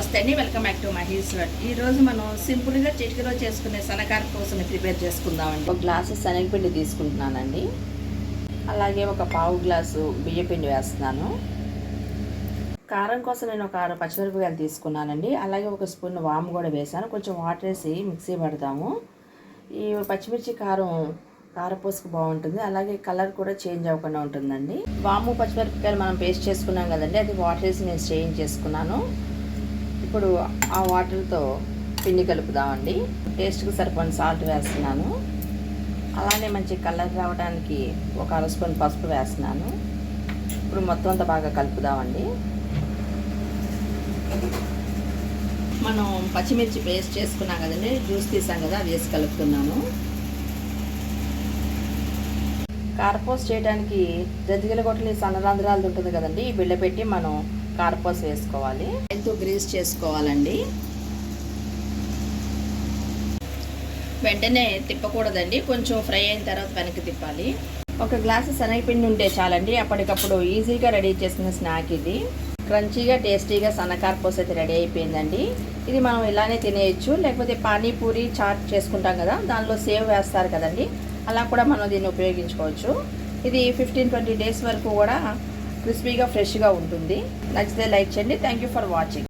నమస్తే అండి. Welcome back to Maheshwar ఈ రోజు మనం సింపుల్గా చిటికలో చేసుకునే సనకార కోసం ప్రిపేర్ చేసుకుందామండి. ఒక గ్లాసు శనగపిండి తీసుకుంటున్నానండి. అలాగే ఒక పావు గ్లాసు బియ్యపిండి వేస్తున్నాను. కారం కోసం నేను ఒక ఆరు పచ్చిమిరపకాయలు తీసుకున్నానండి. అలాగే ఒక స్పూన్ వాము కూడా వేసాను కొంచెం వాటర్ వేసి మిక్సీ పడతాము. ఈ పచ్చిమిర్చి కారం కారపూసకు బాగుంటుంది. అలాగే కలర్ కూడా చేంజ్ అవ్వకుండా ఉంటుందండి. వాము పచ్చిమిరపకాయలు మనం పేస్ట్ చేసుకున్నాం కదండి. అది వాటర్ వేసి నేను చేంజ్ చేసుకున్నాను. ఇప్పుడు ఆ వాటర్తో పిండి కలుపుదామండి. టేస్ట్కి సరిపడిన సాల్ట్ వేస్తున్నాను. అలానే మంచి కలర్ రావడానికి ఒక అర స్పూన్ పసుపు వేస్తున్నాను. ఇప్పుడు మొత్తం అంతా బాగా కలుపుదామండి. మనం పచ్చిమిర్చి పేస్ట్ చేసుకున్నాం కదండి. జ్యూస్ తీసాం కదా అది వేసి కలుపుతున్నాను. కారపోస్ చేయడానికి జతిగల గొట్టలు సన్నరంధ్రాలు ఉంటుంది కదండి. ఈ బిళ్ళ పెట్టి మనం కారపోస్ వేసుకోవాలి. ఆయిల్తో గ్రీస్ చేసుకోవాలండి. వెంటనే తిప్పకూడదండి కొంచెం ఫ్రై అయిన తర్వాత వెనక్కి తిప్పాలి. ఒక గ్లాసు శనగపిండి ఉంటే చాలండి అప్పటికప్పుడు ఈజీగా రెడీ చేసుకునే స్నాక్ ఇది. క్రంచీగా టేస్టీగా సన్నకారపోస్ అయితే రెడీ అయిపోయిందండి. ఇది మనం ఇలానే తినేయచ్చు లేకపోతే పానీపూరి చాట్ చేసుకుంటాం కదా దానిలో సేవ్ వేస్తారు కదండి. అలా కూడా మనం దీన్ని ఉపయోగించుకోవచ్చు. ఇది ఫిఫ్టీన్ ట్వంటీ డేస్ వరకు కూడా క్రిస్పీగా ఫ్రెష్గా ఉంటుంది. నచ్చితే లైక్ చేయండి. Thank you for watching